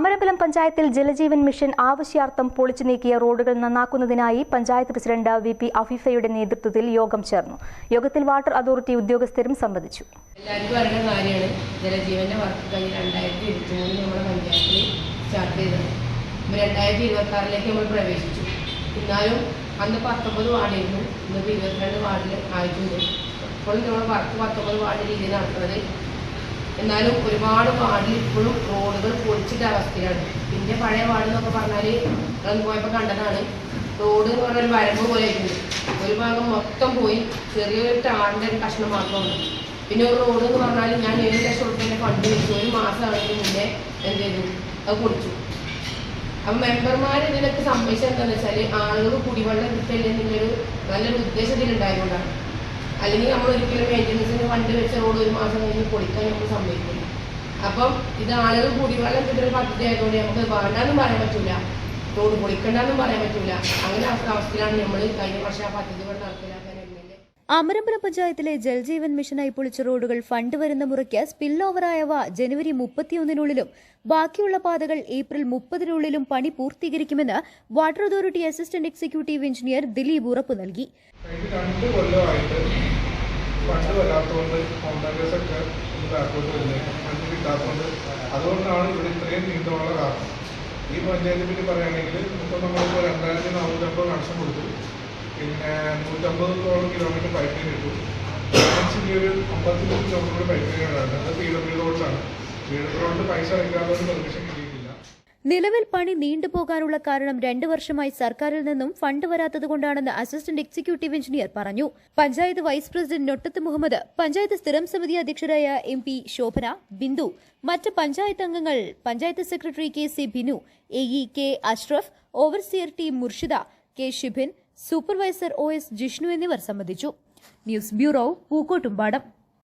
അമരമ്പലം പഞ്ചായത്തിൽ ജലജീവൻ മിഷൻ ആവശ്യാർത്ഥം പൊളിച്ചു നീക്കിയ റോഡുകൾ നന്നാക്കുന്നതിനായി പഞ്ചായത്ത് പ്രസിഡന്റ് വി പി അഫീഫയുടെ നേതൃത്വത്തിൽ യോഗം ചേർന്നു. യോഗത്തിൽ വാട്ടർ അതോറിറ്റി ഉദ്യോഗസ്ഥരും സംബന്ധിച്ചു എല്ലാവർക്കും അറിയുന്ന കാര്യമാണ്. വർക്ക് പഞ്ചായത്തിൽ സ്റ്റാർട്ട് നമ്മൾ പ്രവേശിച്ചു. അന്ന് പത്തൊമ്പത് വാർഡായിരുന്നു ഇന്നിപ്പോൾ ഇരുപത്തിരണ്ട് വാർഡിൽ ആയിട്ടുണ്ട്. ഇപ്പോഴും നമ്മൾ വർക്ക് പത്തൊമ്പത് വാർഡ് രീതിയിൽ നടത്തുന്നത് എന്നാലും ഒരുപാട് വാർഡിൽ ഇപ്പോഴും റോഡുകൾ പൊളിച്ചിട്ട അവസ്ഥയാണ്. പിന്നെ പഴയ വാർഡ് എന്നൊക്കെ പറഞ്ഞാൽ അന്ന് പോയപ്പോൾ കണ്ടതാണ്. റോഡ് എന്ന് പറഞ്ഞാൽ വരമ്പ് പോലെ ആയിരുന്നു. ഒരു ഭാഗം മൊത്തം പോയി. ചെറിയൊരു ടാറിന്റെ ഒരു കഷ്ണം മാത്രമാണ്. പിന്നെ ഒരു റോഡ് എന്ന് പറഞ്ഞാൽ ഞാൻ ഏഴ് ലക്ഷം റുപ്യേന്റെ ഫണ്ട് വെച്ചു. ഒരു മാസമാണെങ്കിൽ മുന്നേ എന്ത് ചെയ്തു? അത് കുടിച്ചു അപ്പം മെമ്പർമാർ ഇതിനൊക്കെ സമ്മതിച്ചത് വെച്ചാൽ ആളുകൾ കുടിവെള്ളം കിട്ടില്ല എന്നുള്ളൊരു ഉദ്ദേശത്തിൽ ഉദ്ദേശത്തിലുണ്ടായതുകൊണ്ടാണ് അല്ലെങ്കിൽ നമ്മൾ ഒരിക്കലും മെയിന്റനൻസിന് വണ്ടി വെച്ച റോഡ് ഒരു മാസം കഴിഞ്ഞ് പൊളിക്കാൻ നമുക്ക് സമ്മതിക്കില്ല. അപ്പം ഇത് ആളുകൾ കുടിവെള്ളം കിട്ടുന്ന പദ്ധതി ആയതുകൊണ്ട് നമുക്ക് വേണ്ടാന്നും പറയാൻ പറ്റില്ല റോഡ് പൊളിക്കണ്ടെന്നും പറയാൻ പറ്റില്ല അങ്ങനെ അവസ്ഥയിലാണ് നമ്മൾ കഴിഞ്ഞ വർഷം ആ പദ്ധതികൾ നടപ്പിലാക്കാൻ അമരമ്പലം പഞ്ചായത്തിലെ ജൽജീവൻ മിഷനായി പൊളിച്ച റോഡുകൾ ഫണ്ട് വരുന്ന മുറയ്ക്ക് സ്പിൽ ഓവറായവ ജനുവരി മുപ്പത്തിയൊന്നിനുള്ളിലും. ബാക്കിയുള്ള പാതകൾ ഏപ്രിൽ മുപ്പതിനുള്ളിലും പണി പൂർത്തീകരിക്കുമെന്ന് water authority assistant executive engineer Dileep ഉറപ്പ് നൽകി. അതുകൊണ്ടാണ് ഇത്രയും ഈ പഞ്ചായത്തിനെ പറ്റി പറയുകയാണെങ്കിൽ ഇപ്പം നമ്മളിപ്പോൾ രണ്ടായിരത്തി നാനൂറ്റമ്പത് കണക്ഷൻ കൊടുത്തു. പിന്നെ നൂറ്റമ്പതോളം കിലോമീറ്റർ പൈപ്പ് ലൈൻ ഇട്ടു. ഒരു അമ്പത്തിമൂന്ന് കിലോമീറ്റർ പൈപ്പ് അത് പി ഡബ്ല്യു റോഡിലാണ് പി ഡബ്ല്യു പൈസ അടയ്ക്കാതെ പെർമിഷൻ കിട്ടിയിട്ടില്ല. നിലവിൽ പണി നീണ്ടുപോകാനുള്ള കാരണം രണ്ടു വർഷമായി സർക്കാരിൽ നിന്നും ഫണ്ട് വരാത്തതുകൊണ്ടാണെന്ന് അസിസ്റ്റന്റ് എക്സിക്യൂട്ടീവ് എഞ്ചിനീയർ പറഞ്ഞു. പഞ്ചായത്ത് വൈസ് പ്രസിഡന്റ് നൊട്ടത്ത് മുഹമ്മദ് പഞ്ചായത്ത് സ്ഥിരം സമിതി അധ്യക്ഷരായ എം പി ശോഭന ബിന്ദു മറ്റ് പഞ്ചായത്ത് അംഗങ്ങൾ panchayat secretary K C Binu A E K Ashraf overseer T Murshida K Shibin supervisor O S Jishnu എന്നിവർ സംബന്ധിച്ചു. News bureau Pookottumpadam.